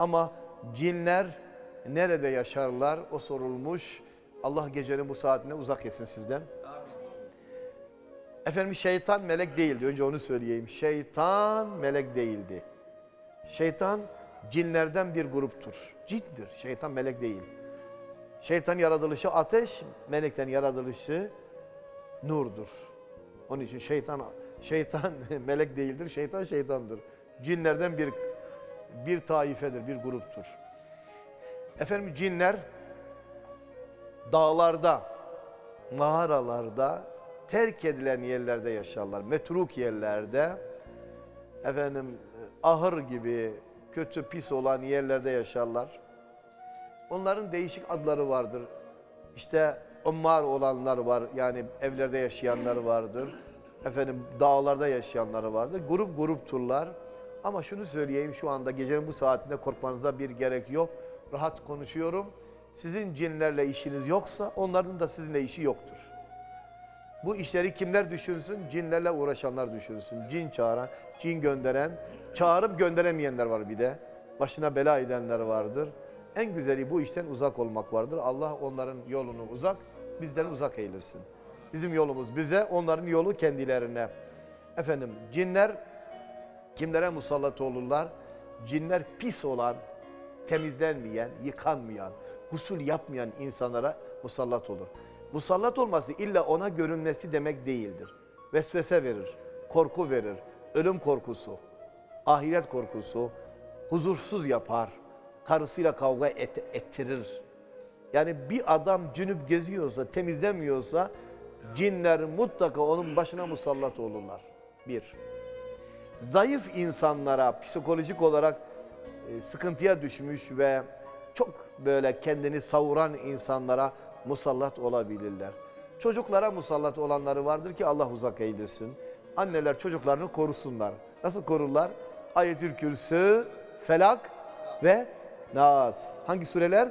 Ama cinler nerede yaşarlar? O sorulmuş. Allah gecenin bu saatine uzak etsin sizden. Efendim şeytan melek değildi. Önce onu söyleyeyim. Şeytan melek değildi. Şeytan cinlerden bir gruptur. Cindir. Şeytan melek değil. Şeytan yaratılışı ateş, melekten yaratılışı nurdur. Onun için şeytan şeytan melek değildir. Şeytan şeytandır. Cinlerden bir bir taifedir, bir gruptur. Efendim cinler dağlarda, mağaralarda, terk edilen yerlerde yaşarlar. Metruk yerlerde, efendim ahır gibi kötü pis olan yerlerde yaşarlar. Onların değişik adları vardır. İşte ummar olanlar var. Yani evlerde yaşayanlar vardır. Efendim dağlarda yaşayanları vardır. Grup grup turlar. Ama şunu söyleyeyim şu anda gecenin bu saatinde korkmanıza bir gerek yok. Rahat konuşuyorum. Sizin cinlerle işiniz yoksa onların da sizinle işi yoktur. Bu işleri kimler düşünsün? Cinlerle uğraşanlar düşünsün. Cin çağıran, cin gönderen, çağırıp gönderemeyenler var bir de. Başına bela edenler vardır. En güzeli bu işten uzak olmak vardır. Allah onların yolunu uzak, bizden uzak eylesin. Bizim yolumuz bize, onların yolu kendilerine. Efendim cinler kimlere musallat olurlar? Cinler pis olan, temizlenmeyen, yıkanmayan, husul yapmayan insanlara musallat olur. Musallat olması illa ona görünmesi demek değildir. Vesvese verir, korku verir, ölüm korkusu, ahiret korkusu, huzursuz yapar, karısıyla kavga et, ettirir. Yani bir adam cünüp geziyorsa, temizlemiyorsa cinler mutlaka onun başına musallat olurlar. Bir zayıf insanlara psikolojik olarak e, sıkıntıya düşmüş ve çok böyle kendini savuran insanlara musallat olabilirler. Çocuklara musallat olanları vardır ki Allah uzak eylesin. Anneler çocuklarını korusunlar. Nasıl korurlar? Ayetül Kürsü, Felak ve Nas. Hangi sureler?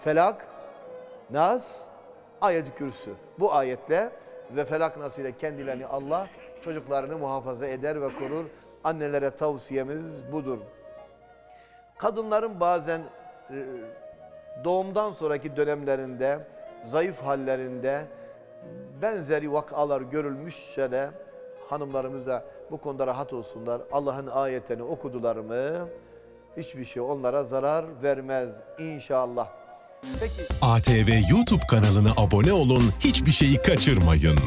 Felak, Nas, Ayet-i Kürsü. Bu ayetle ve Felak Nas ile kendilerini Allah çocuklarını muhafaza eder ve korur. Annelere tavsiyemiz budur. Kadınların bazen e, doğumdan sonraki dönemlerinde, zayıf hallerinde benzeri vakalar görülmüşse de hanımlarımız da bu konuda rahat olsunlar. Allah'ın ayetini okudular mı hiçbir şey onlara zarar vermez inşallah. Peki ATV YouTube kanalına abone olun, hiçbir şeyi kaçırmayın.